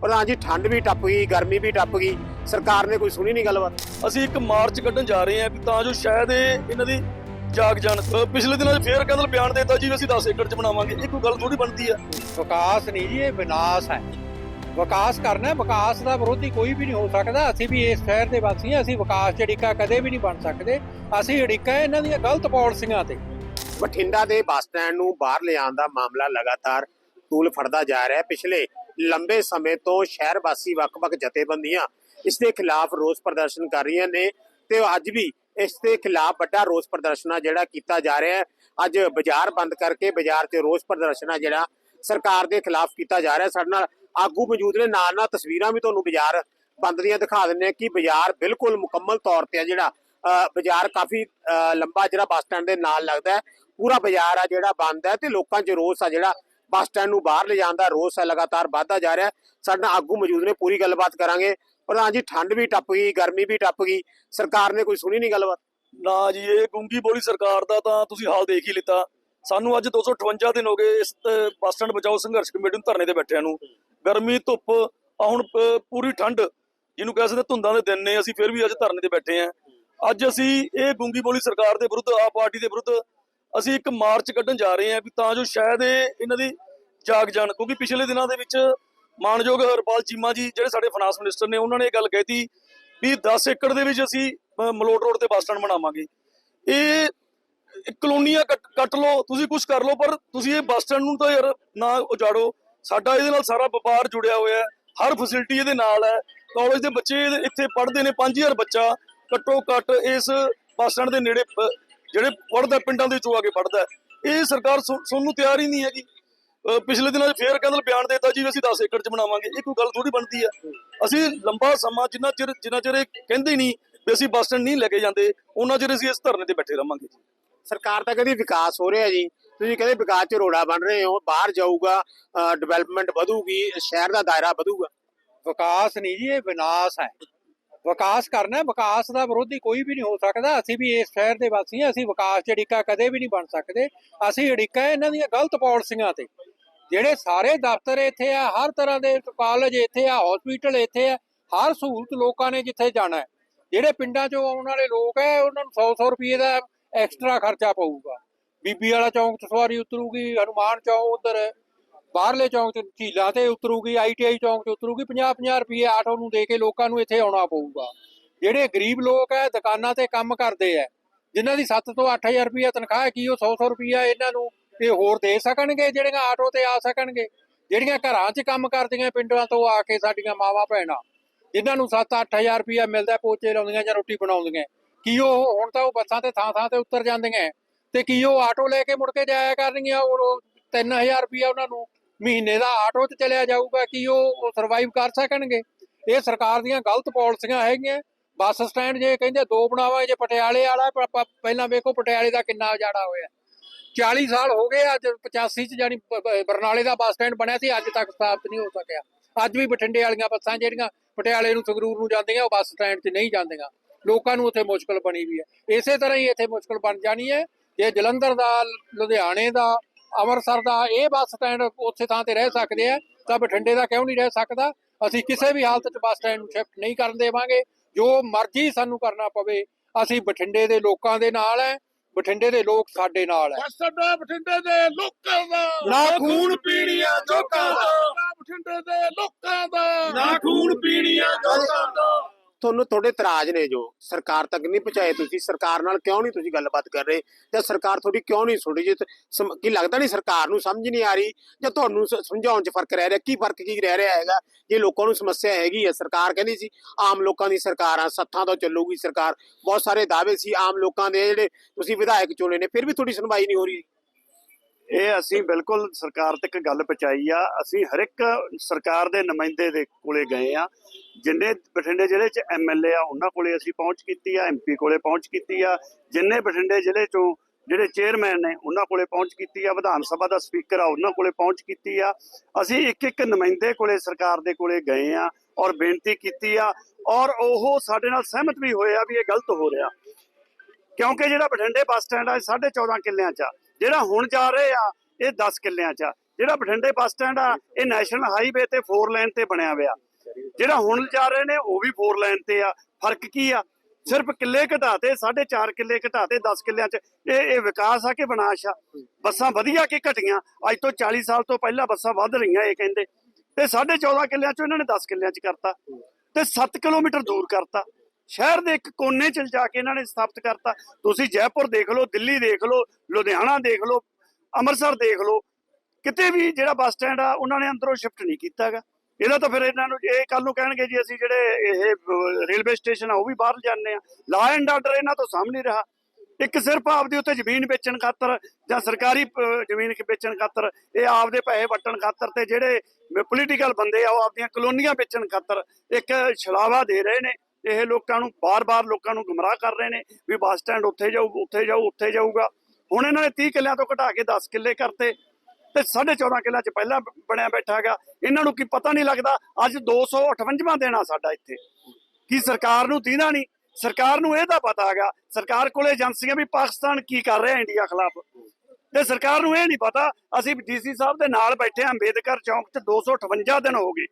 ਪ੍ਰਧਾਨ ਜੀ ਠੰਡ ਵੀ ਟੱਪ ਗਈ ਗਰਮੀ ਵੀ ਟੱਪ ਗਈ। ਸਰਕਾਰ ਨੇ ਕੋਈ ਸੁਣੀ ਨਹੀਂ ਗੱਲਬਾਤ? ਅਸੀਂ ਇੱਕ ਮਾਰਚ ਕੱਢਣ ਜਾ ਰਹੇ ਹਾਂ ਤਾਂ ਜੋ ਸ਼ਾਇਦ ਇਹ ਇਹਨਾਂ ਦੀ ਜਾਗ ਜਾਣ। ਪਿਛਲੇ ਦਿਨਾਂ 'ਚ ਫੇਰ ਕਹਿੰਦੇ ਬਿਆਨ ਦੇਤਾ ਜੀ ਵੀ ਅਸੀਂ 10 ਏਕੜ 'ਚ ਬਣਾਵਾਂਗੇ। ਇਹ ਕੋਈ ਗੱਲ ਥੋੜੀ ਬਣਦੀ ਆ? ਵਿਕਾਸ ਨਹੀਂ ਜੀ ਇਹ ਵਿਨਾਸ਼ ਹੈ। ਵਿਕਾਸ ਕਰਨਾ ਹੈ, ਵਿਕਾਸ ਦਾ ਵਿਰੋਧੀ ਕੋਈ ਵੀ ਨਹੀਂ ਹੋ ਸਕਦਾ। ਅਸੀਂ ਵੀ ਇਸ ਸ਼ਹਿਰ ਦੇ ਵਾਸੀ ਹਾਂ ਅਸੀਂ ਵਿਕਾਸ ਚ ਅੜਿੱਕਾ ਕਦੇ ਵੀ ਨਹੀਂ ਬਣ ਸਕਦੇ। ਅਸੀਂ ਅੜਿੱਕਾ ਇਹਨਾਂ ਦੀਆਂ ਗਲਤ ਪਾਲਿਸੀਆਂ ਤੇ। ਬਠਿੰਡਾ ਦੇ ਬੱਸ ਸਟੈਂਡ ਨੂੰ ਬਾਹਰ ਲਿਆਉਣ ਦਾ ਮਾਮਲਾ ਲਗਾਤਾਰ ਤੂਲ ਫੜਦਾ ਜਾ ਰਿਹਾ ਹੈ। ਪਿਛਲੇ ਲੰਬੇ ਸਮੇਂ ਤੋਂ ਸ਼ਹਿਰ ਵਾਸੀ ਵੱਖ-ਵੱਖ ਜਥੇਬੰਦੀਆਂ ਇਸ ਦੇ ਖਿਲਾਫ ਰੋਸ ਪ੍ਰਦਰਸ਼ਨ ਕਰ ਰਹੀਆਂ ਨੇ ਤੇ ਅੱਜ ਵੀ ਇਸ ਦੇ ਖਿਲਾਫ ਵੱਡਾ ਰੋਸ ਪ੍ਰਦਰਸ਼ਨ ਜਿਹੜਾ ਕੀਤਾ ਜਾ ਰਿਹਾ ਹੈ। ਅੱਜ ਬਾਜ਼ਾਰ ਬੰਦ ਕਰਕੇ ਬਾਜ਼ਾਰ 'ਚ ਰੋਸ ਪ੍ਰਦਰਸ਼ਨ ਜਿਹੜਾ ਸਰਕਾਰ ਦੇ ਖਿਲਾਫ ਕੀਤਾ ਜਾ ਰਿਹਾ ਸਾਡੇ ਨਾਲ ਆਗੂ ਮੌਜੂਦ ਨੇ। ਨਾਲ ਨਾਲ ਤਸਵੀਰਾਂ ਵੀ ਤੁਹਾਨੂੰ ਬਾਜ਼ਾਰ ਬੰਦ ਦੀਆਂ ਦਿਖਾ ਦਿੰਦੇ ਆ ਕਿ ਬਾਜ਼ਾਰ ਬਿਲਕੁਲ ਮੁਕੰਮਲ ਤੌਰ ਤੇ ਆ ਜਿਹੜਾ ਅ, ਬਾਜ਼ਾਰ ਕਾਫੀ ਲੰਬਾ ਜਿਹੜਾ ਬੱਸ ਸਟੈਂਡ ਦੇ ਨਾਲ ਲੱਗਦਾ ਹੈ। ਪੂਰਾ ਬਾਜ਼ਾਰ ਆ ਜਿਹੜਾ ਬੰਦ ਹੈ ਤੇ ਲੋਕਾਂ 'ਚ ਰੋਸ ਆ ਜਿਹੜਾ ਬੱਸ ਸਟੈਂਡ ਨੂੰ ਬਾਹਰ ਲਿਜਾਣ ਦਾ ਰੋਸ ਹੈ, ਲਗਾਤਾਰ ਵੱਧਦਾ ਜਾ ਰਿਹਾ ਹੈ। ਆਗੂ ਮੌਜੂਦ ਨੇ, ਪੂਰੀ ਗੱਲਬਾਤ ਕਰਾਂਗੇ। ਪ੍ਰਧਾਨ ਜੀ, ਠੰਡ ਵੀ ਟੱਪ ਗਈ, ਗਰਮੀ ਵੀ ਟੱਪ ਗਈ। ਸਰਕਾਰ ਨੇ ਕੋਈ ਸੁਣੀ ਨਹੀਂ ਗੱਲਬਾਤ? ਨਾ ਜੀ, ਇਹ ਗੁੰਗੀ ਬੋਲੀ ਸਰਕਾਰ ਦਾ ਤਾਂ ਤੁਸੀਂ ਹਾਲ ਦੇਖ ਹੀ ਲਿੱਤਾ। ਸਾਨੂੰ ਅੱਜ 258 ਦਿਨ ਹੋ ਗਏ ਇਸ ਬੱਸ ਸਟੈਂਡ ਬਚਾਓ ਸੰਘਰਸ਼ ਕਮੇਟੀ ਨੂੰ ਧਰਨੇ ਤੇ ਬੈਠਿਆਂ ਨੂੰ। ਗਰਮੀ, ਧੁੱਪ ਆ ਹੁਣ ਪੂਰੀ ਠੰਡ, ਜਿਹਨੂੰ ਕਹਿ ਸਕਦੇ ਧੁੰਦਾਂ ਦੇ ਦਿਨ ਨੇ, ਅਸੀਂ ਫਿਰ ਵੀ ਅੱਜ ਧਰਨੇ ਤੇ ਬੈਠੇ ਆਂ ਅੱਜ ਅਸੀਂ ਇਹ ਗੁੰਗੀ ਬੋਲੀ ਸਰਕਾਰ ਦੇ ਵਿਰੁੱਧ, ਆਪ ਪਾਰਟੀ ਦੇ ਵਿਰੁੱਧ ਅਸੀਂ ਇੱਕ ਮਾਰਚ ਕੱਢਣ ਜਾ ਰਹੇ ਹਾਂ ਵੀ ਤਾਂ ਜੋ ਸ਼ਾਇਦ ਇਹ ਇਹਨਾਂ ਦੀ ਜਾਗ ਜਾਣ, ਕਿਉਂਕਿ ਪਿਛਲੇ ਦਿਨਾਂ ਦੇ ਵਿੱਚ ਮਾਨਯੋਗ ਹਰਪਾਲ ਚੀਮਾ ਜੀ ਜਿਹੜੇ ਸਾਡੇ ਫਾਈਨਾਂਸ ਮਿਨਿਸਟਰ ਨੇ, ਉਹਨਾਂ ਨੇ ਇਹ ਗੱਲ ਕਹਿਤੀ ਵੀ 10 ਏਕੜ ਦੇ ਵਿੱਚ ਅਸੀਂ ਮਲੋਟ ਰੋਡ ਤੇ ਬੱਸ ਸਟੈਂਡ ਬਣਾਵਾਂਗੇ। ਇਹ ਕਲੋਨੀਆਂ ਕੱਟ ਕੱਟ ਲਓ, ਤੁਸੀਂ ਕੁਝ ਕਰ ਲਓ, ਪਰ ਤੁਸੀਂ ਇਹ ਬੱਸ ਸਟੈਂਡ ਨੂੰ ਤਾਂ ਯਾਰ ਨਾ ਉਜਾੜੋ। ਸਾਡਾ ਇਹਦੇ ਨਾਲ ਸਾਰਾ ਵਪਾਰ ਜੁੜਿਆ ਹੋਇਆ ਹੈ, ਹਰ ਫੈਸਿਲਿਟੀ ਇਹਦੇ ਨਾਲ ਹੈ। ਕਾਲਜ ਦੇ ਬੱਚੇ ਇੱਥੇ ਪੜ੍ਹਦੇ ਨੇ 5000 ਬੱਚਾ, ਘੱਟੋ ਘੱਟ ਇਸ ਬੱਸ ਸਟੈਂਡ ਦੇ ਨੇੜੇ ਜਿਹੜੇ ਪੜ੍ਹਦਾ ਪਿੰਡਾਂ ਦੇ ਵਿੱਚੋਂ ਆ ਕੇ ਪੜ੍ਹਦਾ ਹੈ। ਇਹ ਸਰਕਾਰ ਸੁਣ- ਸੁਣਨ ਨੂੰ ਤਿਆਰ ਹੀ ਨਹੀਂ ਹੈਗੀ। ਪਿਛਲੇ ਦਿਨਾਂ 'ਚ ਫੇਰ ਕਹਿੰਦੇ ਬਿਆਨ ਦੇਤਾ ਜੀ ਵੀ ਅਸੀਂ 10 ਏਕੜ 'ਚ ਬਣਾਵਾਂਗੇ। ਇਹ ਕੋਈ ਗੱਲ ਥੋੜੀ ਬਣਦੀ ਆ ਅਸੀਂ ਲੰਬਾ ਸਮਾਂ ਜਿੰਨਾ ਚਿਰ ਜਿੰਨਾ ਚਿਰ ਇਹ ਕਹਿੰਦੇ ਨਹੀਂ ਵੀ ਅਸੀਂ ਬੱਸ ਸਟੈਂਡ ਨਹੀਂ ਲੈ ਕੇ ਜਾਂਦੇ ਉਹਨਾਂ ਚਿਰ ਅਸੀਂ ਇਸ ਧਰਨੇ ਤੇ ਬੈਠੇ ਰਵਾਂਗੇ ਜੀ। ਸਰਕਾਰ ਤਾਂ ਕਹਿੰਦੀ ਵਿਕਾਸ ਹੋ ਰਿਹਾ ਜੀ। ਤੁਸੀਂ ਕਹਿੰਦੇ ਵਿਕਾਸ 'ਚ ਰੋੜਾ ਬਣ ਰਹੇ ਹੋ ਬਾਹਰ ਜਾਊਗਾ ਡਿਵੈਲਪਮੈਂਟ ਵਧੂਗੀ ਸ਼ਹਿਰ ਦਾ ਦਾਇਰਾ ਵਧੂਗਾ। ਵਿਕਾਸ ਨਹੀਂ ਜੀ ਇਹ ਵਿਨਾਸ਼ ਹੈ। ਵਿਕਾਸ ਕਰਨਾ ਵਿਕਾਸ ਦਾ ਵਿਰੋਧੀ ਕੋਈ ਵੀ ਨਹੀਂ ਹੋ ਸਕਦਾ। ਅਸੀਂ ਵੀ ਇਸ ਸ਼ਹਿਰ ਦੇ ਵਾਸੀ ਹਾਂ, ਅਸੀਂ ਵਿਕਾਸ ਚ ਅੜਿੱਕਾ ਕਦੇ ਵੀ ਨਹੀਂ ਬਣ ਸਕਦੇ। ਅਸੀਂ ਅੜਿੱਕਾ ਇਹਨਾਂ ਦੀਆਂ ਗਲਤ ਪਾਲਿਸੀਆਂ ਤੇ। ਜਿਹੜੇ ਸਾਰੇ ਦਫ਼ਤਰ ਇੱਥੇ ਆ, ਹਰ ਤਰ੍ਹਾਂ ਦੇ ਕਾਲਜ ਇੱਥੇ ਆ ਹਸਪੀਟਲ ਇੱਥੇ ਆ, ਹਰ ਸਹੂਲਤ ਲੋਕਾਂ ਨੇ ਜਿੱਥੇ ਜਾਣਾ ਜਿਹੜੇ ਪਿੰਡਾਂ ਚੋਂ ਆਉਣ ਵਾਲੇ ਲੋਕ ਹੈ, ਉਹਨਾਂ ਨੂੰ 100-100 ਰੁਪਏ ਦਾ ਐਕਸਟਰਾ ਖਰਚਾ ਪਊਗਾ। ਬੀਬੀ ਵਾਲਾ ਚੌਂਕ ਤੋਂ ਸਵਾਰੀ ਉਤਰੂਗੀ, ਹਨੂਮਾਨ ਚੌਂਕ ਉਧਰ। ਬਾਹਰਲੇ ਚੌਂਕ ਚ ਝੀਲਾਂ ਤੇ ਉਤਰੂਗੀ ਆਈਟੀਆਈ ਚੌਂਕ ਤੇ ਉਤਰੂਗੀ 50-50 ਰੁਪਏ ਆਟੋ ਨੂੰ ਦੇ ਕੇ ਲੋਕਾਂ ਨੂੰ ਇੱਥੇ ਆਉਣਾ ਪਊਗਾ। ਜਿਹੜੇ ਗਰੀਬ ਲੋਕ ਹੈ ਦੁਕਾਨਾਂ ਤੇ ਕੰਮ ਕਰਦੇ ਆ ਜਿਨ੍ਹਾਂ ਦੀ 7 ਤੋਂ 8000 ਰੁਪਏ ਤਨਖਾਹ ਕੀ ਉਹ 100-100 ਰੁਪਏ ਇਹਨਾਂ ਨੂੰ ਇਹ ਹੋਰ ਦੇ ਸਕਣਗੇ, ਜਿਹੜੀਆਂ ਆਟੋ ਤੇ ਆ ਸਕਣਗੇ। ਜਿਹੜੀਆਂ ਘਰਾਂ 'ਚ ਕੰਮ ਕਰਦੀਆਂ ਪਿੰਡਾਂ ਤੋਂ ਆ ਕੇ ਸਾਡੀਆਂ ਮਾਵਾਂ ਭੈਣਾਂ, ਜਿਨ੍ਹਾਂ ਨੂੰ 7-8000 ਰੁਪਏ ਮਿਲਦਾ, ਪੋਚੇ ਲਾਉਂਦੀਆਂ ਜਾਂ ਰੋਟੀ ਬਣਾਉਂਦੀਆਂ, ਕੀ ਉਹ ਹੁਣ ਤਾਂ ਉਹ ਬੱਸਾਂ ਤੇ ਥਾਂ ਥਾਂ ਤੇ ਉਤਰ ਜਾਂਦੀਆਂ ਤੇ ਕੀ ਉਹ ਆਟੋ ਲੈ ਕੇ ਮੁੜ ਕੇ ਜਾਇਆ ਕਰਨਗੀਆਂ, ਉਹ 3000 ਰੁਪਏ ਉਹਨਾਂ ਨੂੰ ਮਹੀਨੇ ਦਾ ਆਟੋ 'ਚ ਚਲਿਆ ਜਾਊਗਾ ਕਿ ਉਹ ਸਰਵਾਈਵ ਕਰ ਸਕਣਗੇ? ਇਹ ਸਰਕਾਰ ਦੀਆਂ ਗਲਤ ਪਾਲਿਸੀਆਂ ਹੈਗੀਆਂ। ਬੱਸ ਸਟੈਂਡ ਜੇ ਕਹਿੰਦੇ ਦੋ ਬਣਾਵਾ, ਜੇ ਪਟਿਆਲੇ ਵਾਲਾ, ਪ- ਪਹਿਲਾਂ ਵੇਖੋ ਪਟਿਆਲੇ ਦਾ ਕਿੰਨਾ ਉਜਾੜਾ ਹੋਇਆ। 40 ਸਾਲ ਹੋ ਗਏ ਅੱਜ 85 ਚ ਜਾਨੀ ਬ- ਬਰਨਾਲੇ ਦਾ ਬੱਸ ਸਟੈਂਡ ਬਣਿਆ ਸੀ, ਅੱਜ ਤੱਕ ਸਥਾਪਿਤ ਨਹੀਂ ਹੋ ਸਕਿਆ। ਅੱਜ ਵੀ ਬਠਿੰਡੇ ਵਾਲੀਆਂ ਬੱਸਾਂ ਜਿਹੜੀਆਂ ਪਟਿਆਲੇ ਨੂੰ, ਸੰਗਰੂਰ ਨੂੰ ਜਾਂਦੀਆਂ, ਉਹ ਬੱਸ ਸਟੈਂਡ 'ਚ ਨਹੀਂ ਜਾਂਦੀਆਂ। ਲੋਕਾਂ ਨੂੰ ਉੱਥੇ ਮੁਸ਼ਕਲ ਬਣੀ ਵੀ ਹੈ। ਇਸੇ ਤਰ੍ਹਾਂ ਹੀ ਇੱਥੇ ਮੁਸ਼ਕਲ ਬਣ ਜਾਣੀ ਹੈ। ਜੇ ਜਲੰਧਰ ਦਾ, ਲੁਧਿਆਣੇ ਦਾ ਅੰਮ੍ਰਿਤਸਰ ਦਾ ਇਹ ਬੱਸ ਸਟੈਂਡ ਉੱਥੇ ਥਾਂ ਤੇ ਰਹਿ ਸਕਦੇ ਆ ਤਾਂ ਬਠਿੰਡੇ ਦਾ ਕਿਉਂ ਨਹੀਂ ਰਹਿ ਸਕਦਾ? ਅਸੀਂ ਕਿਸੇ ਵੀ ਹਾਲਤ 'ਚ ਬੱਸ ਸਟੈਂਡ ਨੂੰ ਸ਼ਿਫਟ ਨਹੀਂ ਕਰਨ ਦੇਵਾਂਗੇ। ਜੋ ਮਰਜ਼ੀ ਸਾਨੂੰ ਕਰਨਾ ਪਵੇ ਅਸੀਂ ਬਠਿੰਡੇ ਦੇ ਲੋਕਾਂ ਦੇ ਨਾਲ ਹੈ ਬਠਿੰਡੇ ਦੇ ਲੋਕ ਸਾਡੇ ਨਾਲ ਹੈ ਸਾਡਾ ਬਠਿੰਡੇ ਦੇ ਲੋਕਾਂ ਦਾ। ਨਾ ਖੂਨ ਪੀਣੀਆਂ ਜੋਕਾਂ ਦਾ। ਬਠਿੰਡੇ ਦੇ ਲੋਕਾਂ ਦਾ। ਨਾ ਖੂਨ ਪੀਣੀਆਂ ਜੋਕਾਂ ਦਾ। ਤੁਹਾਨੂੰ ਤੁਹਾਡੇ ਤਰਾਜ ਨੇ ਜੋ। ਸਰਕਾਰ ਤੱਕ ਨਹੀਂ ਪਹੁੰਚਾਏ ਤੁਸੀਂ, ਸਰਕਾਰ ਨਾਲ ਕਿਉਂ ਨਹੀਂ ਤੁਸੀਂ ਗੱਲਬਾਤ ਕਰ ਰਹੇ? ਜਾਂ ਸਰਕਾਰ ਤੁਹਾਡੀ ਕਿਉਂ ਨਹੀਂ ਸੁਣੀ ਜੇ ਕੀ ਲੱਗਦਾ ਨਹੀਂ ਸਰਕਾਰ ਨੂੰ? ਸਮਝ ਨਹੀਂ ਆ ਰਹੀ। ਜਾਂ ਤੁਹਾਨੂੰ ਸਮਝਾਉਣ 'ਚ ਫ਼ਰਕ ਰਹਿ ਰਿਹਾ? ਕੀ ਫ਼ਰਕ ਕੀ ਰਹਿ ਰਿਹਾ ਹੈਗਾ? ਜੇ ਲੋਕਾਂ ਨੂੰ ਸਮੱਸਿਆ ਹੈਗੀ ਹੈ, ਸਰਕਾਰ ਕਹਿੰਦੀ ਸੀ, ਆਮ ਲੋਕਾਂ ਦੀ ਸਰਕਾਰ ਆ, ਸੱਥਾਂ ਤੋਂ ਚੱਲੂਗੀ ਸਰਕਾਰ। ਬਹੁਤ ਸਾਰੇ ਦਾਅਵੇ ਸੀ ਆਮ ਲੋਕਾਂ ਦੇ ਜਿਹੜੇ ਤੁਸੀਂ ਵਿਧਾਇਕ ਚੁਣੇ ਨੇ, ਫਿਰ ਵੀ ਤੁਹਾਡੀ ਸੁਣਵਾਈ ਨਹੀਂ ਹੋ ਰਹੀ। ਇਹ ਅਸੀਂ ਬਿਲਕੁਲ ਸਰਕਾਰ ਤੱਕ ਗੱਲ ਪਹੁੰਚਾਈ ਆ। ਅਸੀਂ ਹਰ ਇੱਕ ਸਰਕਾਰ ਦੇ ਨੁਮਾਇੰਦੇ ਦੇ ਕੋਲੇ ਗਏ ਆ। ਜਿੰਨੇ ਬਠਿੰਡੇ ਜ਼ਿਲ੍ਹੇ 'ਚ ਐਮਐਲਏ ਆ, ਉਹਨਾਂ ਕੋਲੇ ਅਸੀਂ ਪਹੁੰਚ ਕੀਤੀ ਆ ਐਮਪੀ ਕੋਲੇ ਪਹੁੰਚ ਕੀਤੀ ਆ। ਜਿੰਨੇ ਬਠਿੰਡੇ ਜ਼ਿਲ੍ਹੇ 'ਚੋਂ ਜਿਹੜੇ ਚੇਅਰਮੈਨ ਨੇ, ਉਹਨਾਂ ਕੋਲੇ ਪਹੁੰਚ ਕੀਤੀ ਆ। ਵਿਧਾਨ ਸਭਾ ਦਾ ਸਪੀਕਰ ਆ, ਉਹਨਾਂ ਕੋਲੇ ਪਹੁੰਚ ਕੀਤੀ ਆ। ਅਸੀਂ ਇੱਕ ਇੱਕ ਨੁਮਾਇੰਦੇ ਕੋਲੇ ਸਰਕਾਰ ਦੇ ਕੋਲੇ ਗਏ ਆ ਔਰ ਬੇਨਤੀ ਕੀਤੀ ਆ ਔਰ ਉਹ ਸਾਡੇ ਨਾਲ ਸਹਿਮਤ ਵੀ ਹੋਏ ਆ ਵੀ ਇਹ ਗਲਤ ਹੋ ਰਿਹਾ। ਕਿਉਂਕਿ ਜਿਹੜਾ ਬਠਿੰਡੇ ਬੱਸ ਸਟੈਂਡ ਆ, ਇਹ 14.5 ਕਿੱਲਿਆਂ 'ਚ ਆ। ਜਿਹੜਾ ਹੁਣ ਜਾ ਰਹੇ ਆ, ਇਹ 10 ਕਿੱਲਿਆਂ 'ਚ ਆ। ਜਿਹੜਾ ਬਠਿੰਡੇ ਬੱਸ ਸਟੈਂਡ ਆ, ਇਹ ਨੈਸ਼ਨਲ ਹਾਈਵੇ ਤੇ 4 ਲਾਈਨ ਤੇ ਬਣਿਆ ਹੋਇਆ। ਜਿਹੜਾ ਹੁਣ ਜਾ ਰਹੇ ਨੇ, ਉਹ ਵੀ 4 ਲਾਈਨ ਤੇ ਆ। ਫ਼ਰਕ ਕੀ ਆ? ਸਿਰਫ ਕਿੱਲੇ ਘਟਾਤੇ 4.5 ਕਿੱਲੇ ਘਟਾਤੇ 10 ਕਿੱਲਿਆਂ ਚ। ਇਹ ਇਹ ਵਿਕਾਸ ਆ ਕਿ ਵਿਨਾਸ਼ ਆ? ਬੱਸਾਂ ਵਧੀਆ ਕਿ ਘਟੀਆਂ? ਅੱਜ ਤੋਂ 40 ਸਾਲ ਤੋਂ ਪਹਿਲਾਂ ਬੱਸਾਂ ਵੱਧ ਰਹੀਆਂ, ਇਹ ਕਹਿੰਦੇ। ਤੇ 14.5 ਕਿੱਲਿਆਂ ਚੋਂ ਇਹਨਾਂ ਨੇ 10 ਕਿੱਲਿਆਂ ਚ ਕਰਤਾ। ਤੇ 7 ਕਿਲੋਮੀਟਰ ਦੂਰ ਕਰਤਾ। ਸ਼ਹਿਰ ਦੇ ਇੱਕ ਕੋਨੇ ਚ ਜਾ ਕੇ ਇਹਨਾਂ ਨੇ ਸਥਾਪਿਤ ਕਰਤਾ। ਤੁਸੀਂ ਜੈਪੁਰ ਦੇਖ ਲਓ, ਦਿੱਲੀ ਦੇਖ ਲਓ, ਲੁਧਿਆਣਾ ਦੇਖ ਲਓ, ਅੰਮ੍ਰਿਤਸਰ ਦੇਖ ਲਓ। ਕਿਤੇ ਵੀ ਜਿਹੜਾ ਬੱਸ ਸਟੈਂਡ ਆ, ਉਹਨਾਂ ਨੇ ਅੰਦਰੋਂ ਸ਼ਿਫਟ ਨਹੀਂ ਕੀਤਾਗਾ ਇਹਦਾ ਤਾਂ ਫਿਰ ਇਹਨਾਂ ਨੂੰ ਇਹ ਕੱਲ ਨੂੰ ਕਹਿਣਗੇ ਜੀ, ਅਸੀਂ ਜਿਹੜੇ ਇਹ ਰੇਲਵੇ ਸਟੇਸ਼ਨ ਆ, ਉਹ ਵੀ ਬਾਹਰ ਜਾਂਦੇ ਆ। ਲਾ ਐਂਡ ਆਰਡਰ ਇਹਨਾਂ ਤੋਂ ਸਾਹਮਣੇ ਰਿਹਾ। ਇੱਕ ਸਿਰਫ ਆਪਦੀ ਉੱਤੇ ਜ਼ਮੀਨ ਵੇਚਣ ਖਾਤਰ ਜਾਂ ਸਰਕਾਰੀ ਜ਼ਮੀਨ ਵੇਚਣ ਖਾਤਰ, ਇਹ ਆਪਦੇ ਪੈਸੇ ਵਟਣ ਖਾਤਰ ਤੇ ਜਿਹੜੇ ਪੋਲੀਟੀਕਲ ਬੰਦੇ ਆ, ਉਹ ਆਪਦੀਆਂ ਕਲੋਨੀਆਂ ਵੇਚਣ ਖਾਤਰ ਇੱਕ ਛਲਾਵਾ ਦੇ ਰਹੇ ਨੇ। ਇਹ ਲੋਕਾਂ ਨੂੰ ਬਾਰ-ਬਾਰ ਲੋਕਾਂ ਨੂੰ ਗੁੰਮਰਾਹ ਕਰ ਰਹੇ ਨੇ ਵੀ ਬੱਸ ਸਟੈਂਡ ਉੱਥੇ ਜਾਊ ਉੱਥੇ ਜਾਊ, ਉੱਥੇ ਜਾਊਗਾ। ਹੁਣ ਇਹਨਾਂ ਨੇ 30 ਕਿੱਲਿਆਂ ਤੋਂ ਘਟਾ ਕੇ 10 ਕਿੱਲੇ ਕਰਤੇ ਤੇ 14.5 ਕਿੱਲਿਆਂ ਚ ਪਹਿਲਾਂ ਬਣਿਆ ਬੈਠਾ ਹੈਗਾ। ਇਹਨਾਂ ਨੂੰ ਕੀ ਪਤਾ ਨਹੀਂ ਲੱਗਦਾ, ਅੱਜ 258ਵਾਂ ਦਿਨ ਆ ਸਾਡਾ ਇੱਥੇ। ਕੀ ਸਰਕਾਰ ਨੂੰ ਦੀਨਾ ਨਹੀਂ? ਸਰਕਾਰ ਨੂੰ ਇਹਦਾ ਪਤਾ ਹੈਗਾ, ਸਰਕਾਰ ਕੋਲੇ ਏਜੰਸੀਆਂ ਵੀ ਪਾਕਿਸਤਾਨ ਕੀ ਕਰ ਰਿਹਾ ਇੰਡੀਆ ਖਿਲਾਫ। ਤੇ ਸਰਕਾਰ ਨੂੰ ਇਹ ਨਹੀਂ ਪਤਾ, ਅਸੀਂ ਡੀਸੀ ਸਾਹਿਬ ਦੇ ਨਾਲ ਬੈਠੇ ਅੰਬੇਦਕਰ ਚੌਂਕ 'ਚ 258 ਦਿਨ ਹੋ ਗਏ।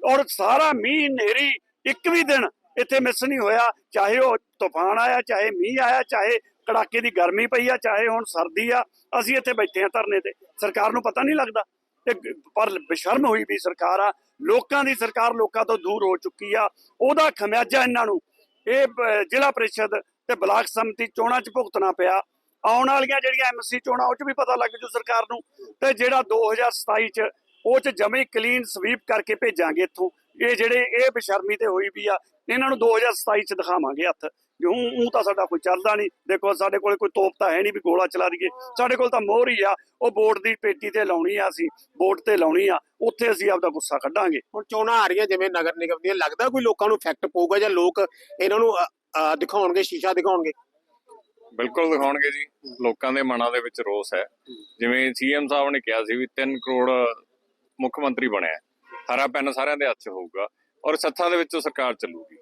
ਔਰ ਸਾਰਾ ਮੀਂਹ ਨੇਰੀ ਇੱਕ ਵੀ ਦਿਨ ਇੱਥੇ ਮਿਸ ਨਹੀਂ ਹੋਇਆ, ਚਾਹੇ ਉਹ ਤੂਫਾਨ ਆਇਆ, ਚਾਹੇ ਮੀਂਹ ਆਇਆ, ਚਾਹੇ ਕੜਾਕੇ ਦੀ ਗਰਮੀ ਪਈ ਆ, ਚਾਹੇ ਹੁਣ ਸਰਦੀ ਆ, ਅਸੀਂ ਇੱਥੇ ਬੈਠੇ ਆ ਧਰਨੇ ਤੇ। ਸਰਕਾਰ ਨੂੰ ਪਤਾ ਨਹੀਂ ਲੱਗਦਾ। ਤੇ ਪਰ ਬੇਸ਼ਰਮ ਹੋਈ ਵੀ ਸਰਕਾਰ ਆ। ਲੋਕਾਂ ਦੀ ਸਰਕਾਰ ਲੋਕਾਂ ਤੋਂ ਦੂਰ ਹੋ ਚੁੱਕੀ ਆ। ਉਹਦਾ ਖਮਿਆਜਾ ਇਹਨਾਂ ਨੂੰ। ਇਹ ਜ਼ਿਲ੍ਹਾ ਪ੍ਰੀਸ਼ਦ ਤੇ ਬਲਾਕ ਸਮਿਤੀ ਚੋਣਾਂ 'ਚ ਭੁਗਤਣਾ ਪਿਆ। ਆਉਣ ਵਾਲੀਆਂ ਜਿਹੜੀਆਂ ਐਮਸੀ ਚੋਣਾਂ, ਉਹ 'ਚ ਵੀ ਪਤਾ ਲੱਗ ਜੂ ਸਰਕਾਰ ਨੂੰ। ਤੇ ਜਿਹੜਾ 2027 'ਚ, ਉਹ 'ਚ ਜਮੇ ਕਲੀਨ ਸਵੀਪ ਕਰਕੇ ਭੇਜਾਂਗੇ ਇੱਥੋਂ। ਇਹ ਜਿਹੜੇ ਇਹ ਬੇਸ਼ਰਮੀ ਤੇ ਹੋਈ ਵੀ ਆ ਇਹਨਾਂ ਨੂੰ 2027 'ਚ ਦਿਖਾਵਾਂਗੇ ਹੱਥ। ਕਿਉਂ ਉਹ ਤਾਂ ਸਾਡਾ ਕੋਈ ਚੱਲਦਾ ਨਹੀਂ। ਦੇਖੋ ਸਾਡੇ ਕੋਲ ਕੋਈ ਤੋਪ ਤਾਂ ਹੈ ਨਹੀਂ ਵੀ ਗੋਲਾ ਚਲਾ ਦਈਏ। ਸਾਡੇ ਕੋਲ ਤਾਂ ਮੋਹਰ ਹੀ ਆ। ਉਹ ਵੋਟ ਦੀ ਪੇਟੀ ਤੇ ਲਾਉਣੀ ਆ ਅਸੀਂ। ਵੋਟ ਤੇ ਲਾਉਣੀ ਆ। ਉੱਥੇ ਅਸੀਂ ਆਪਦਾ ਗੁੱਸਾ ਕੱਢਾਂਗੇ। ਹੁਣ ਚੋਣਾਂ ਆ ਰਹੀਆਂ ਜਿਵੇਂ ਨਗਰ ਨਿਗਮ ਦੀਆਂ। ਲੱਗਦਾ ਕੋਈ ਲੋਕਾਂ ਨੂੰ ਇਫੈਕਟ ਪਊਗਾ ਜਾਂ ਲੋਕ ਇਹਨਾਂ ਨੂੰ ਦਿਖਾਉਣਗੇ ਸ਼ੀਸ਼ਾ ਦਿਖਾਉਣਗੇ? ਬਿਲਕੁਲ ਦਿਖਾਉਣਗੇ ਜੀ। ਲੋਕਾਂ ਦੇ ਮਨਾਂ ਦੇ ਵਿੱਚ ਰੋਸ ਹੈ। ਜਿਵੇਂ ਸੀਐਮ ਸਾਹਿਬ ਨੇ ਕਿਹਾ ਸੀ ਵੀ 3 ਕਰੋੜ ਮੁੱਖ ਮੰਤਰੀ ਬਣਿਆ। ਹਰਾ ਪੈਨ ਸਾਰਿਆਂ ਦੇ ਹੱਥ 'ਚ ਹੋਊਗਾ ਔਰ ਸੱਥਾਂ ਦੇ ਵਿੱਚੋਂ ਸਰਕਾਰ ਚੱਲੂਗੀ।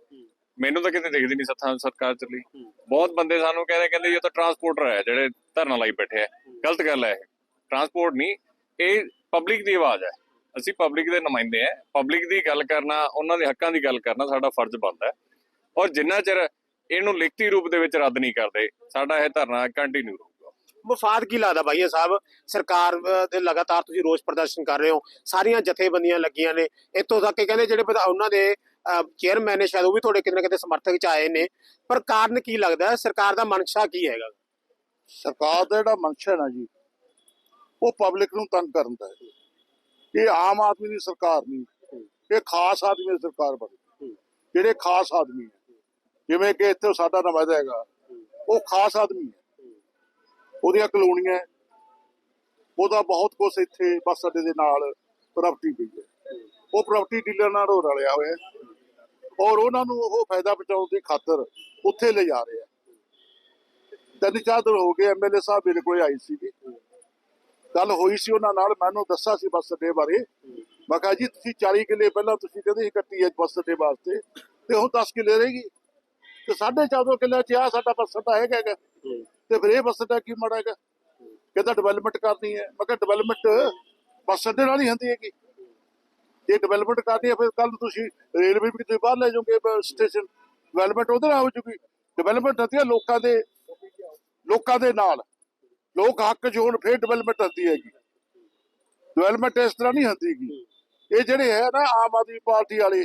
ਮੈਨੂੰ ਤਾਂ ਕਿਤੇ ਦਿਖਦੀ ਨਹੀਂ ਸੱਥਾਂ ਸਰਕਾਰ ਚੱਲੀ। ਬਹੁਤ ਬੰਦੇ ਸਾਨੂੰ ਕਹਿੰਦੇ ਕਹਿੰਦੇ ਇਹ ਤਾਂ ਟਰਾਂਸਪੋਰਟਰ ਹੈ ਜਿਹੜੇ ਧਰਨਾ ਲਾਈ ਬੈਠੇ ਹੈ। ਗਲਤ ਗੱਲ ਹੈ ਇਹ। ਟਰਾਂਸਪੋਰਟ ਨਹੀਂ ਇਹ ਪਬਲਿਕ ਦੀ ਆਵਾਜ਼ ਹੈ। ਅਸੀਂ ਪਬਲਿਕ ਦੇ ਨੁਮਾਇੰਦੇ ਹਾਂ। ਪਬਲਿਕ ਦੀ ਗੱਲ ਕਰਨਾ ਉਹਨਾਂ ਦੇ ਹੱਕਾਂ ਦੀ ਗੱਲ ਕਰਨਾ ਸਾਡਾ ਫਰਜ਼ ਬਣਦਾ ਹੈ। ਔਰ ਜਿੰਨਾ ਚਿਰ ਇਹਨੂੰ ਲਿਖਤੀ ਰੂਪ ਦੇ ਵਿੱਚ ਰੱਦ ਨਹੀਂ ਕਰਦੇ ਸਾਡਾ ਇਹ ਧਰਨਾ ਕੰਟੀਨਿਊ ਰਹੂਗਾ ਕੀ ਲੱਗਦਾ ਭਾਈ ਸਾਹਿਬ? ਸਰਕਾਰ ਦੇ ਲਗਾਤਾਰ ਤੁਸੀਂ ਰੋਸ ਪ੍ਰਦਰਸ਼ਨ ਕਰ ਰਹੇ ਹੋ। ਸਾਰੀਆਂ ਜਥੇਬੰਦੀਆਂ ਲੱਗੀਆਂ ਨੇ। ਇੱਥੋਂ ਤੱਕ ਕਿ ਕਹਿੰਦੇ ਜਿਹੜੇ ਉਹਨਾਂ ਦੇ ਚੇਅਰਮੈਨ ਨੇ ਸ਼ਾਇਦ ਉਹ ਵੀ ਤੁਹਾਡੇ ਕਿਤੇ ਨਾ ਕਿਤੇ ਸਮਰਥਕ ਚ ਆਏ ਨੇ। ਪਰ ਕਾਰਨ ਕੀ ਲੱਗਦਾ? ਸਰਕਾਰ ਦਾ ਮਨਸ਼ਾ ਕੀ ਹੈਗਾ? ਸਰਕਾਰ ਦਾ ਜਿਹੜਾ ਮਨਸ਼ਾ ਨਾ ਜੀ, ਉਹ ਪਬਲਿਕ ਨੂੰ ਤੰਗ ਕਰਨ ਦਾ ਹੈ। ਇਹ ਆਮ ਆਦਮੀ ਦੀ ਸਰਕਾਰ ਨਹੀਂ। ਇਹ ਖਾਸ ਆਦਮੀ ਦੀ ਸਰਕਾਰ ਬਣੀ। ਜਿਹੜੇ ਖਾਸ ਆਦਮੀ ਜਿਵੇਂ ਕਿ ਇੱਥੇ ਸਾਡਾ ਨਵਾਦਾ ਹੈਗਾ, ਉਹ ਖਾਸ ਆਦਮੀ ਹੈ। ਉਹਦੀਆਂ ਕਲੋਨੀਆਂ ਹੈ। ਉਹਦਾ ਬਹੁਤ ਕੁਝ ਇੱਥੇ ਬੱਸ ਅੱਡੇ ਦੇ ਨਾਲ ਪ੍ਰਾਪਰਟੀ ਪਈ ਹੈ। ਉਹ ਪ੍ਰਾਪਰਟੀ ਡੀਲਰ ਨਾਲ ਉਹ ਰਲਿਆ ਹੋਇਆ ਔਰ ਉਹਨਾਂ ਨੂੰ ਉਹ ਫਾਇਦਾ ਪਹੁੰਚਾਉਣ ਦੀ ਖਾਤਰ ਉੱਥੇ ਲੈ ਜਾ ਰਹੇ ਤਿੰਨ ਚਾਰ ਦਿਨ ਹੋ ਗਏ ਐਮਐਲਏ ਸਾਹਿਬ ਮੇਰੇ ਕੋਲ ਆਈ ਸੀਗੀ। ਗੱਲ ਹੋਈ ਸੀ ਉਹਨਾਂ ਨਾਲ, ਮੈਨੂੰ ਦੱਸਿਆ ਸੀ ਬੱਸ ਅੱਡੇ ਬਾਰੇ। ਮੈਂ ਕਿਹਾ ਜੀ, ਤੁਸੀਂ 40 ਕਿੱਲੇ ਪਹਿਲਾਂ ਤੁਸੀਂ ਕਹਿੰਦੇ ਸੀ ਕੱਟੀ ਹੈ ਬੱਸ ਅੱਡੇ ਵਾਸਤੇ। ਤੇ ਹੁਣ 10 ਕਿੱਲੇ ਰਹੇਗੀ ਤੇ 14.5 ਕਿੱਲੇ ਚ ਆ ਸਾਡਾ ਬੱਸ ਅੱਡਾ ਹੈਗਾ। ਤੇ ਫਿਰ ਇਹ ਬੱਸ ਅੱਡਾ ਕੀ ਮਾੜਾ ਹੈਗਾ ਕਹਿੰਦਾ ਡਿਵੈਲਪਮੈਂਟ ਕਰਨੀ ਹੈ। ਮੈਂ ਕਿਹਾ ਡਿਵੈਲਪਮੈਂਟ ਬੱਸ ਅੱਡੇ ਨਾਲ ਹੀ ਹੁੰਦੀ ਹੈਗੀ। ਇਹ ਡਿਵੈਲਪਮੈਂਟ ਕਰਨੀ ਹੈ ਫਿਰ ਕੱਲ ਤੁਸੀਂ ਰੇਲਵੇ ਵੀ ਕਿਤੇ ਬਾਹਰ ਲੈ ਜਾਓਗੇ ਸਟੇਸ਼ਨ ਡਿਵੈਲਪਮੈਂਟ ਉਹਦੇ ਨਾਲ ਜੂਗੀ ਡਿਵੈਲਪਮੈਂਟ ਹੁੰਦੀ ਹੈ ਲੋਕਾਂ ਦੇ ਲੋਕਾਂ ਦੇ ਨਾਲ। ਲੋਕ ਹੱਕ 'ਚ ਫਿਰ ਡਿਵੈਲਪਮੈਂਟ ਹੁੰਦੀ ਹੈਗੀ। ਡਿਵੈਲਪਮੈਂਟ ਇਸ ਤਰ੍ਹਾਂ ਨਹੀਂ ਹੁੰਦੀ ਇਹ ਜਿਹੜੇ ਹੈ ਨਾ ਆਮ ਆਦਮੀ ਪਾਰਟੀ ਵਾਲੇ,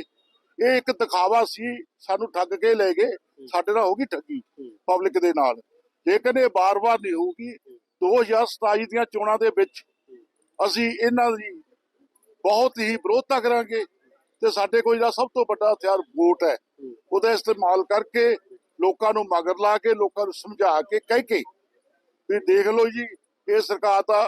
ਇਹ ਇੱਕ ਦਿਖਾਵਾ ਸੀ, ਸਾਨੂੰ ਠੱਗ ਕੇ ਲੈ ਗਏ। ਸਾਡੇ ਨਾਲ ਹੋ ਗਈ ਠੱਗੀ ਪਬਲਿਕ ਦੇ ਨਾਲ। ਲੇਕਿਨ ਇਹ ਬਾਰ-ਬਾਰ ਨਹੀਂ ਹੋਊਗੀ। 2027 ਦੀਆਂ ਚੋਣਾਂ ਦੇ ਵਿੱਚ ਅਸੀਂ ਇਹਨਾਂ ਦੀ ਬਹੁਤ ਹੀ ਵਿਰੋਧਤਾ ਕਰਾਂਗੇ ਤੇ ਸਾਡੇ ਕੋਲ ਜਿਹੜਾ ਸਭ ਤੋਂ ਵੱਡਾ ਹਥਿਆਰ ਵੋਟ ਹੈ। ਉਹਦਾ ਇਸਤੇਮਾਲ ਕਰਕੇ ਲੋਕਾਂ ਨੂੰ ਮਗਰ ਲਾ ਕੇ, ਲੋਕਾਂ ਨੂੰ ਸਮਝਾ ਕੇ, ਕਹਿ ਕੇ ਵੀ ਦੇਖ ਲਓ ਜੀ, ਇਹ ਸਰਕਾਰ ਦਾ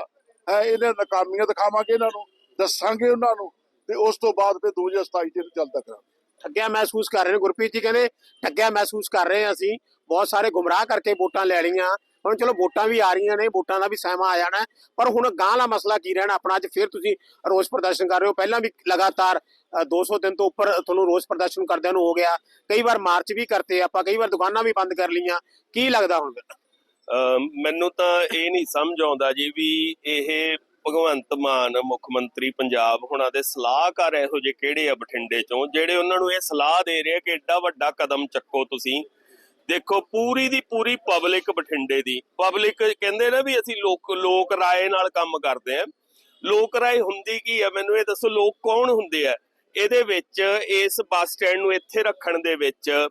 ਹੈ, ਇਹਨੇ ਨਾਕਾਮੀਆਂ ਦਿਖਾਵਾਂਗੇ ਇਹਨਾਂ ਨੂੰ, ਦੱਸਾਂਗੇ ਉਹਨਾਂ ਨੂੰ ਤੇ ਉਸ ਤੋਂ ਬਾਅਦ ਫਿਰ 2027 ਚ ਇਹਨੂੰ ਚੱਲਦਾ ਕਰਾਂਗੇ। ਠੱਗਿਆ ਮਹਿਸੂਸ ਕਰ ਰਹੇ ਨੇ ਗੁਰਪ੍ਰੀਤ ਜੀ, ਕਹਿੰਦੇ ਠੱਗਿਆ ਮਹਿਸੂਸ ਕਰ ਰਹੇ ਹਾਂ ਅਸੀਂ। ਬਹੁਤ ਸਾਰੇ ਗੁੰਮਰਾਹ ਕਰਕੇ ਵੋਟਾਂ ਲੈ ਲਈਆਂ। ਹੁਣ ਚਲੋ ਵੋਟਾਂ ਵੀ ਆ ਰਹੀਆਂ ਨੇ ਵੋਟਾਂ ਦਾ ਵੀ ਸਮਾਂ ਆ ਜਾਣਾ ਪਰ ਹੁਣ ਗਾਂਹ ਵਾਲਾ ਮਸਲਾ ਕੀ ਰਹਿਣਾ ਆਪਣਾ? ਅੱਜ ਫਿਰ ਤੁਸੀਂ ਰੋਸ ਪ੍ਰਦਰਸ਼ਨ ਕਰ ਰਹੇ ਹੋ। ਪਹਿਲਾਂ ਵੀ ਲਗਾਤਾਰ ਅ, 200 ਦਿਨ ਤੋਂ ਉੱਪਰ ਤੁਹਾਨੂੰ ਰੋਸ ਪ੍ਰਦਰਸ਼ਨ ਕਰਦਿਆਂ ਨੂੰ ਹੋ ਗਿਆ। ਕਈ ਵਾਰ ਮਾਰਚ ਵੀ ਕਰਤੇ ਆਪਾਂ ਕਈ ਵਾਰ ਦੁਕਾਨਾਂ ਵੀ ਬੰਦ ਕਰ ਲਈਆਂ। ਕੀ ਲੱਗਦਾ ਹੁਣ? ਮੈਨੂੰ ਤਾਂ ਇਹ ਨਹੀਂ ਸਮਝ ਆਉਂਦਾ ਜੀ ਵੀ ਇਹ ਭਗਵੰਤ ਮਾਨ ਮੁੱਖ ਮੰਤਰੀ ਪੰਜਾਬ ਹੁਣਾਂ ਦੇ ਸਲਾਹਕਾਰ ਇਹੋ ਜਿਹੇ ਕਿਹੜੇ ਆ ਬਠਿੰਡੇ ਚੋਂ? ਜਿਹੜੇ ਉਹਨਾਂ ਨੂੰ ਇਹ ਸਲਾਹ ਦੇ ਰਹੇ ਕਿ ਐਡਾ ਵੱਡਾ ਕਦਮ ਚੱਕੋ ਤੁਸੀਂ। ਦੇਖੋ, ਪੂਰੀ ਦੀ ਪੂਰੀ ਪਬਲਿਕ ਬਠਿੰਡੇ ਦੀ। ਪਬਲਿਕ ਕਹਿੰਦੇ ਨਾ ਵੀ ਅਸੀਂ ਲੋਕ ਲੋਕ ਰਾਏ ਨਾਲ ਕੰਮ ਕਰਦੇ ਆ ਲੋਕ ਰਾਏ ਹੁੰਦੀ ਕੀ ਆ ਮੈਨੂੰ ਇਹ ਦੱਸੋ, ਲੋਕ ਕੌਣ ਹੁੰਦੇ ਆ? ਇਹਦੇ ਵਿੱਚ, ਇਸ ਬੱਸ ਸਟੈਂਡ ਨੂੰ ਇੱਥੇ ਰੱਖਣ ਦੇ ਵਿੱਚ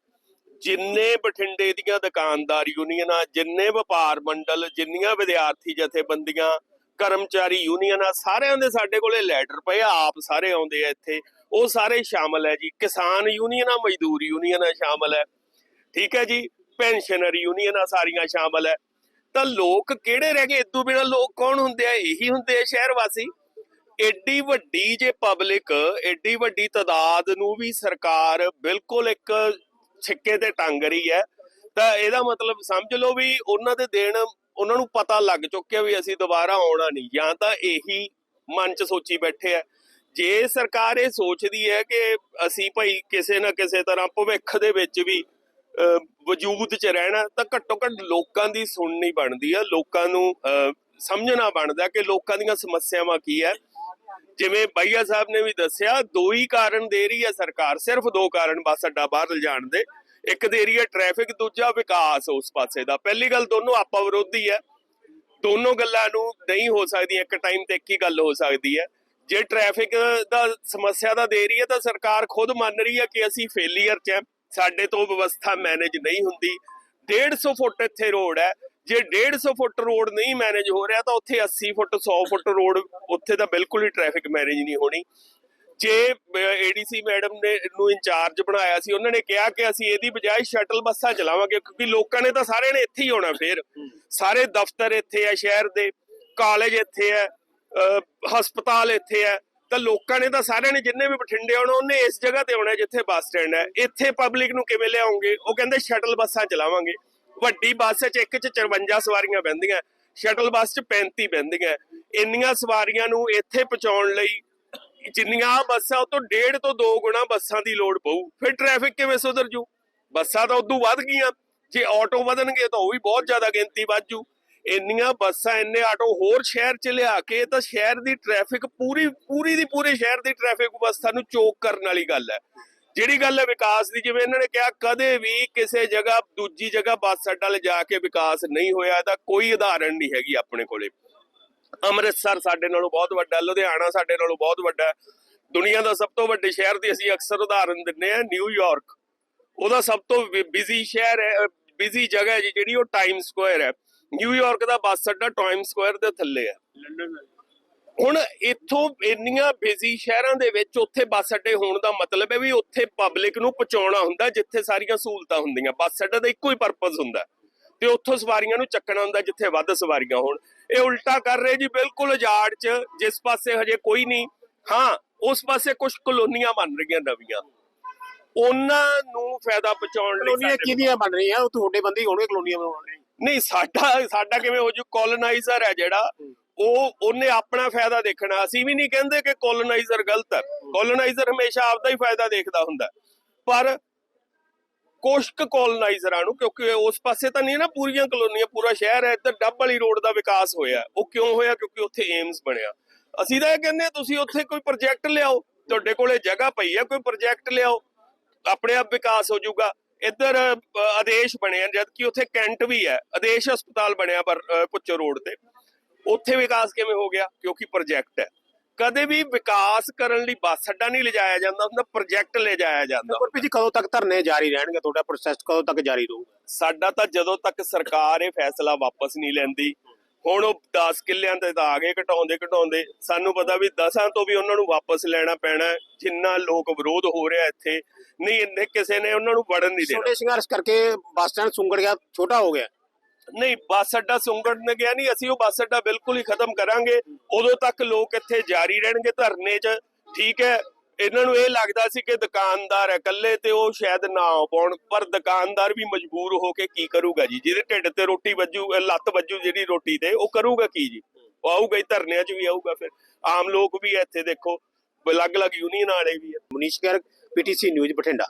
ਜਿੰਨੇ ਬਠਿੰਡੇ ਦੀਆਂ ਦੁਕਾਨਦਾਰ ਯੂਨੀਅਨਾਂ ਜਿੰਨੇ ਵਪਾਰ ਮੰਡਲ, ਜਿੰਨੀਆਂ ਵਿਦਿਆਰਥੀ ਜਥੇਬੰਦੀਆਂ, ਕਰਮਚਾਰੀ ਯੂਨੀਅਨਾਂ ਸਾਰਿਆਂ ਦੇ ਸਾਡੇ ਕੋਲੇ ਲੈਟਰ ਪਏ ਆਪ ਸਾਰੇ ਆਉਂਦੇ ਆ ਇੱਥੇ। ਉਹ ਸਾਰੇ ਸ਼ਾਮਲ ਹੈ ਜੀ। ਕਿਸਾਨ ਯੂਨੀਅਨਾਂ ਮਜ਼ਦੂਰ ਯੂਨੀਅਨਾਂ ਸ਼ਾਮਲ ਹੈ। ਠੀਕ ਹੈ ਜੀ ਪੈਨਸ਼ਨਰ ਯੂਨੀਅਨਾਂ ਸਾਰੀਆਂ ਸ਼ਾਮਲ ਹੈ। ਤਾਂ ਲੋਕ ਕਿਹੜੇ ਰਹਿ ਗਏ? ਇਦੋਂ ਬਿਨਾਂ ਲੋਕ ਕੌਣ ਹੁੰਦੇ ਆ? ਇਹੀ ਹੁੰਦੇ ਆ ਸ਼ਹਿਰ ਵਾਸੀ। ਏਡੀ ਵੱਡੀ ਜੇ ਪਬਲਿਕ ਏਡੀ ਵੱਡੀ ਤਾਦਾਦ ਨੂੰ ਵੀ ਸਰਕਾਰ ਬਿਲਕੁਲ ਇੱਕ ਛਿੱਕੇ ਤੇ ਟੰਗ ਰਹੀ ਹੈ। ਤਾਂ ਇਹਦਾ ਮਤਲਬ ਸਮਝ ਲਓ ਵੀ ਉਹਨਾਂ ਦੇ ਦੇਣ, ਉਹਨਾਂ ਨੂੰ ਪਤਾ ਲੱਗ ਚੁੱਕਿਆ ਵੀ ਅਸੀਂ ਦੁਬਾਰਾ ਆਉਣਾ ਨਹੀਂ, ਜਾਂ ਤਾਂ ਇਹੀ ਮਨ 'ਚ ਸੋਚੀ ਬੈਠੇ ਆ। ਜੇ ਸਰਕਾਰ ਇਹ ਸੋਚਦੀ ਹੈ ਕਿ ਅਸੀਂ ਭਾਈ ਕਿਸੇ ਨਾ ਕਿਸੇ ਤਰ੍ਹਾਂ ਭਵਿੱਖ ਦੇ ਵਿੱਚ ਵੀ ਵਜੂਦ 'ਚ ਰਹਿਣਾ ਤਾਂ ਘੱਟੋ ਘੱਟ ਲੋਕਾਂ ਦੀ ਸੁਣਨੀ ਬਣਦੀ ਆ ਲੋਕਾਂ ਨੂੰ ਅਹ, ਸਮਝਣਾ ਬਣਦਾ ਕਿ ਲੋਕਾਂ ਦੀਆਂ ਸਮੱਸਿਆਵਾਂ ਕੀ ਹੈ ਜਿਵੇਂ ਬਈਆ ਸਾਹਿਬ ਨੇ ਵੀ ਦੱਸਿਆ ਦੋ ਹੀ ਕਾਰਨ ਦੇ ਰਹੀ ਹੈ ਸਰਕਾਰ ਸਿਰਫ ਦੋ ਕਾਰਨ ਬਸ ਅੱਡਾ ਬਾਹਰ ਲਿਜਾਣ ਦੇ। ਇੱਕ ਦੇ ਰਹੀ ਹੈ ਟ੍ਰੈਫਿਕ ਦੂਜਾ ਵਿਕਾਸ ਉਸ ਪਾਸੇ ਦਾ। ਪਹਿਲੀ ਗੱਲ ਦੋਨੋਂ ਆਪਾ ਵਿਰੋਧੀ ਹੈ ਦੋਨੋਂ ਗੱਲਾਂ ਨੂੰ ਨਹੀਂ ਹੋ ਸਕਦੀਆਂ ਇੱਕ ਟਾਈਮ ਤੇ ਇੱਕ ਹੀ ਗੱਲ ਹੋ ਸਕਦੀ ਹੈ ਜੇ ਟ੍ਰੈਫਿਕ ਦਾ ਸਮੱਸਿਆ ਦਾ ਦੇ ਰਹੀ ਹੈ ਤਾਂ ਸਰਕਾਰ ਖੁਦ ਮੰਨ ਰਹੀ ਹੈ ਕਿ ਅਸੀਂ ਫੇਲੀਅਰ 'ਚ ਹੈ ਸਾਡੇ ਤੋਂ ਵਿਵਸਥਾ ਮੈਨੇਜ ਨਹੀਂ ਹੁੰਦੀ। 150 ਫੁੱਟ ਇੱਥੇ ਰੋਡ ਹੈ। ਜੇ 150 ਫੁੱਟ ਰੋਡ ਨਹੀਂ ਮੈਨੇਜ ਹੋ ਰਿਹਾ, ਤਾਂ ਉੱਥੇ 80 ਫੁੱਟ 100 ਫੁੱਟ ਰੋਡ ਉੱਥੇ ਤਾਂ ਬਿਲਕੁਲ ਹੀ ਟ੍ਰੈਫਿਕ ਮੈਨੇਜ ਨਹੀਂ ਹੋਣੀ। ਜੇ ਏਡੀਸੀ ਮੈਡਮ ਨੇ ਨੂੰ ਇੰਚਾਰਜ ਬਣਾਇਆ ਸੀ, ਉਹਨਾਂ ਨੇ ਕਿਹਾ ਕਿ ਅਸੀਂ ਇਹਦੀ ਬਜਾਏ ਸ਼ਟਲ ਬੱਸਾਂ ਚਲਾਵਾਂਗੇ, ਕਿਉਂਕਿ ਲੋਕਾਂ ਨੇ ਤਾਂ ਸਾਰਿਆਂ ਨੇ ਇੱਥੇ ਹੀ ਆਉਣਾ ਫੇਰ। ਸਾਰੇ ਦਫ਼ਤਰ ਇੱਥੇ ਆ, ਸ਼ਹਿਰ ਦੇ, ਕਾਲਜ ਇੱਥੇ ਆ ਹਸਪਤਾਲ ਇੱਥੇ ਹੈ। ਤਾਂ ਲੋਕਾਂ ਨੇ ਤਾਂ ਸਾਰਿਆਂ ਨੇ ਜਿੰਨੇ ਵੀ ਬਠਿੰਡੇ ਆਉਣਾ, ਉਹਨੇ ਇਸ ਜਗ੍ਹਾ ਤੇ ਆਉਣਾ ਜਿੱਥੇ ਬੱਸ ਸਟੈਂਡ ਹੈ। ਇੱਥੇ ਪਬਲਿਕ ਨੂੰ ਕਿਵੇਂ ਲਿਆਉਂਗੇ? ਉਹ ਕਹਿੰਦੇ ਸ਼ਟਲ ਬੱਸਾਂ ਚਲਾਵਾਂਗੇ। ਵੱਡੀ ਬੱਸ 'ਚ ਇੱਕ 'ਚ 54 ਸਵਾਰੀਆਂ ਬਹਿੰਦੀਆਂ ਸ਼ਟਲ ਬੱਸ 'ਚ 35 ਬਹਿੰਦੀਆਂ। ਇੰਨੀਆਂ ਸਵਾਰੀਆਂ ਨੂੰ ਇੱਥੇ ਪਹੁੰਚਾਉਣ ਲਈ ਜਿੰਨੀਆਂ ਬੱਸਾਂ ਉਹ ਤੋਂ ਡੇਢ ਤੋਂ ਦੋ ਗੁਣਾ ਬੱਸਾਂ ਦੀ ਲੋੜ ਪਊ। ਫਿਰ ਟ੍ਰੈਫਿਕ ਕਿਵੇਂ ਸੁਧਰ ਜੂ? ਬੱਸਾਂ ਤਾਂ ਉਦੋਂ ਵੱਧ ਗਈਆਂ। ਜੇ ਆਟੋ ਵਧਣਗੇ ਤਾਂ ਉਹ ਵੀ ਬਹੁਤ ਜ਼ਿਆਦਾ ਗਿਣਤੀ ਵੱਧ ਜੂ। ਇੰਨੀਆਂ ਬੱਸਾਂ, ਇੰਨੇ ਆਟੋ ਹੋਰ ਸ਼ਹਿਰ ਚ ਲਿਆ ਕੇ ਤਾਂ ਸ਼ਹਿਰ ਦੀ ਟ੍ਰੈਫਿਕ ਪੂਰੀ ਪੂਰੀ ਦੀ ਪੂਰੇ ਸ਼ਹਿਰ ਦੀ ਟ੍ਰੈਫਿਕ ਵਿਵਸਥਾ ਨੂੰ ਚੋਕ ਕਰਨ ਵਾਲੀ ਗੱਲ ਹੈ। ਜਿਹੜੀ ਗੱਲ ਹੈ ਵਿਕਾਸ ਦੀ, ਜਿਵੇਂ ਇਹਨਾਂ ਨੇ ਕਿਹਾ, ਕਦੇ ਵੀ ਕਿਸੇ ਜਗ੍ਹਾ, ਦੂਜੀ ਜਗ੍ਹਾ ਬੱਸ ਅੱਡਾ ਲਿਜਾ ਕੇ ਵਿਕਾਸ ਨਹੀਂ ਹੋਇਆ, ਇਹਦਾ ਕੋਈ ਉਦਾਹਰਣ ਨਹੀਂ ਹੈਗੀ ਆਪਣੇ ਕੋਲੇ। ਅੰਮ੍ਰਿਤਸਰ ਸਾਡੇ ਨਾਲੋਂ ਬਹੁਤ ਵੱਡਾ, ਲੁਧਿਆਣਾ ਸਾਡੇ ਨਾਲੋਂ ਬਹੁਤ ਵੱਡਾ ਹੈ। ਦੁਨੀਆ ਦਾ ਸਭ ਤੋਂ ਵੱਡੇ ਸ਼ਹਿਰ ਦੀ ਅਸੀਂ ਅਕਸਰ ਉਦਾਹਰਨ ਦਿੰਨੇ ਆ ਨਿਊਯਾਰਕ ਉਹਦਾ ਸਭ ਤੋਂ ਬਿਜ਼ੀ ਸ਼ਹਿਰ ਹੈ ਬਿਜ਼ੀ ਜਗ੍ਹਾ ਹੈ ਜੀ, ਜਿਹੜੀ ਉਹ ਟਾਈਮ ਸਕੁਆਇਰ ਹੈ। ਨਿਊਯਾਰਕ ਦਾ ਬੱਸ ਅੱਡਾ ਟਾਈਮ ਸਕੁਆਇਰ ਦੇ ਥੱਲੇ ਹੈ ਹੁਣ ਇੱਥੋਂ ਇੰਨੀਆਂ ਬਿਜ਼ੀ ਸ਼ਹਿਰਾਂ ਦੇ ਵਿੱਚ ਉੱਥੇ ਬੱਸ ਅੱਡੇ ਹੋਣ ਦਾ ਮਤਲਬ ਹੈ ਵੀ ਉੱਥੇ ਪਬਲਿਕ ਨੂੰ ਪਹੁੰਚਾਉਣਾ ਹੁੰਦਾ ਜਿੱਥੇ ਸਾਰੀਆਂ ਸਹੂਲਤਾਂ ਹੁੰਦੀਆਂ। ਬੱਸ ਅੱਡੇ ਦਾ ਇੱਕੋ ਹੀ ਪਰਪਸ ਹੁੰਦਾ। ਤੇ ਉੱਥੋਂ ਸਵਾਰੀਆਂ ਨੂੰ ਚੱਕਣਾ ਹੁੰਦਾ ਜਿੱਥੇ ਵੱਧ ਸਵਾਰੀਆਂ ਹੋਣ। ਇਹ ਉਲਟਾ ਕਰ ਰਹੇ ਜੀ ਬਿਲਕੁਲ ਉਜਾੜ 'ਚ ਜਿਸ ਪਾਸੇ ਹਜੇ ਕੋਈ ਨਹੀਂ। ਹਾਂ ਉਸ ਪਾਸੇ ਕੁਝ ਕਲੋਨੀਆਂ ਬਣ ਰਹੀਆਂ ਨਵੀਆਂ। ਉਹਨਾਂ ਨੂੰ ਫਾਇਦਾ ਪਹੁੰਚਾਉਣ ਲਈ ਕਲੋਨੀਆਂ ਕਿਹਦੀਆਂ ਬਣ ਰਹੀਆਂ? ਉਹ ਤੁਹਾਡੇ ਬੰਦੇ ਹੀ ਹੋਣਗੇ ਕਲੋਨੀਆਂ ਬਣਾਉਣ ਲਈ। ਨਹੀਂ, ਸਾਡਾ ਸਾਡਾ ਕਿਵੇਂ ਹੋ ਜੂ? ਕੋਲੋਨਾਈਜ਼ਰ ਹੈ ਜਿਹੜਾ। ਉਹ, ਉਹਨੇ ਆਪਣਾ ਫਾਇਦਾ ਦੇਖਣਾ। ਅਸੀਂ ਵੀ ਨਹੀਂ ਕਹਿੰਦੇ ਕਿ ਕੋਲੋਨਾਈਜ਼ਰ ਗਲਤ ਹੈ। ਕੋਲੋਨਾਈਜ਼ਰ ਹਮੇਸ਼ਾ ਆਪਦਾ ਹੀ ਫਾਇਦਾ ਦੇਖਦਾ ਹੁੰਦਾ। ਪਰ ਕੁਛ ਕੋਲੋਨਾਈਜ਼ਰਾਂ ਨੂੰ, ਕਿਉਂਕਿ ਉਸ ਪਾਸੇ ਤਾਂ ਨਹੀਂ ਨਾ ਪੂਰੀਆਂ ਕਲੋਨੀਆਂ ਪੂਰਾ ਸ਼ਹਿਰ ਹੈ, ਇੱਧਰ ਡੱਬ ਵਾਲੀ ਰੋਡ ਦਾ ਵਿਕਾਸ ਹੋਇਆ। ਉਹ ਕਿਉਂ ਹੋਇਆ? ਕਿਉਂਕਿ ਉੱਥੇ ਏਮਸ ਬਣਿਆ। ਅਸੀਂ ਤਾਂ ਇਹ ਕਹਿੰਦੇ ਤੁਸੀਂ ਉੱਥੇ ਕੋਈ ਪ੍ਰੋਜੈਕਟ ਲਿਆਓ। ਤੁਹਾਡੇ ਕੋਲੇ ਜਗ੍ਹਾ ਪਈ ਹੈ, ਕੋਈ ਪ੍ਰੋਜੈਕਟ ਲਿਆਓ। ਆਪਣੇ ਆਪ ਵਿਕਾਸ ਹੋ ਜਾਊਗਾ। ਇੱਧਰ ਆਦੇਸ਼ ਬਣਿਆ ਜਦ ਕਿ ਉੱਥੇ ਕੈਂਟ ਵੀ ਹੈ। ਆਦੇਸ਼ ਹਸਪਤਾਲ ਬਣਿਆ ਪਰ ਪੁੱਚੋ ਰੋਡ ਤੇ। ਉੱਥੇ ਵਿਕਾਸ ਕਿਵੇਂ ਹੋ ਗਿਆ? ਕਿਉਂਕਿ ਪ੍ਰੋਜੈਕਟ ਹੈ। ਕਦੇ ਵੀ ਵਿਕਾਸ ਕਰਨ ਲਈ ਬੱਸ ਅੱਡਾ ਨਹੀਂ ਲਿਜਾਇਆ ਜਾਂਦਾ ਹੁੰਦਾ ਪ੍ਰੋਜੈਕਟ ਲਿਜਾਇਆ ਜਾਂਦਾ। ਗੁਰਪ੍ਰੀਤ ਜੀ ਕਦੋਂ ਤੱਕ ਧਰਨੇ ਜਾਰੀ ਰਹਿਣਗੇ? ਤੁਹਾਡਾ ਪ੍ਰੋਸੈਸ ਕਦੋਂ ਤੱਕ ਜਾਰੀ ਰਹੂਗਾ? ਸਾਡਾ ਤਾਂ ਜਦੋਂ ਤੱਕ ਸਰਕਾਰ ਇਹ ਫੈਸਲਾ ਵਾਪਸ ਨਹੀਂ ਲੈਂਦੀ ਹੁਣ ਉਹ 10 ਕਿੱਲਿਆਂ ਤੇ ਤਾਂ ਆ ਗਏ ਘਟਾਉਂਦੇ ਘਟਾਉਂਦੇ। ਸਾਨੂੰ ਪਤਾ ਵੀ 10ਾਂ ਤੋਂ ਵੀ ਉਹਨਾਂ ਨੂੰ ਵਾਪਸ ਲੈਣਾ ਪੈਣਾ। ਜਿੰਨਾ ਲੋਕ ਵਿਰੋਧ ਹੋ ਰਿਹਾ ਇੱਥੇ। ਨਹੀਂ ਇੰਨੇ ਕਿਸੇ ਨੇ ਉਹਨਾਂ ਨੂੰ ਵੜਨ ਨਹੀਂ ਦੇਣਾ। ਛੋਟੇ ਸੰਘਰਸ਼ ਕਰਕੇ ਬੱਸ ਸਟੈਂਡ ਸੁੰਗੜ ਗਿਆ ਛੋਟਾ ਹੋ ਗਿਆ। ਨਹੀਂ ਬੱਸ ਅੱਡਾ ਸੁੰਗੜ ਨੇ ਗਿਆ ਨਹੀਂ ਅਸੀਂ ਉਹ ਬੱਸ ਅੱਡਾ ਬਿਲਕੁਲ ਹੀ ਖਤਮ ਕਰਾਂਗੇ। ਉਦੋਂ ਤੱਕ ਲੋਕ ਇੱਥੇ ਜਾਰੀ ਰਹਿਣਗੇ ਧਰਨੇ 'ਚ ਠੀਕ ਹੈ? ਇਹਨਾਂ ਨੂੰ ਇਹ ਲੱਗਦਾ ਸੀ ਕਿ ਦੁਕਾਨਦਾਰ ਹੈ ਇਕੱਲੇ ਤੇ ਉਹ ਸ਼ਾਇਦ ਨਾ ਆ ਪਾਉਣ, ਪਰ ਦੁਕਾਨਦਾਰ ਵੀ ਮਜਬੂਰ ਹੋ ਕੇ ਕੀ ਕਰੂਗਾ ਜੀ? ਜਿਹਦੇ ਢਿੱਡ ਤੇ ਰੋਟੀ ਵੱਜੂ ਲੱਤ ਵੱਜੂ ਜਿਹੜੀ ਰੋਟੀ ਤੇ, ਉਹ ਕਰੂਗਾ ਕੀ ਜੀ? ਉਹ ਆਊਗਾ ਹੀ, ਧਰਨਿਆਂ 'ਚ ਵੀ ਆਊਗਾ ਫਿਰ। ਆਮ ਲੋਕ ਵੀ ਹੈ ਇੱਥੇ ਦੇਖੋ, ਅਲੱਗ-ਅਲੱਗ ਯੂਨੀਅਨ ਵਾਲੇ ਵੀ ਹੈ ਮਨੀਸ਼ ਗਰਗ ਪੀਟੀਸੀ ਨਿਊਜ਼ ਬਠਿੰਡਾ।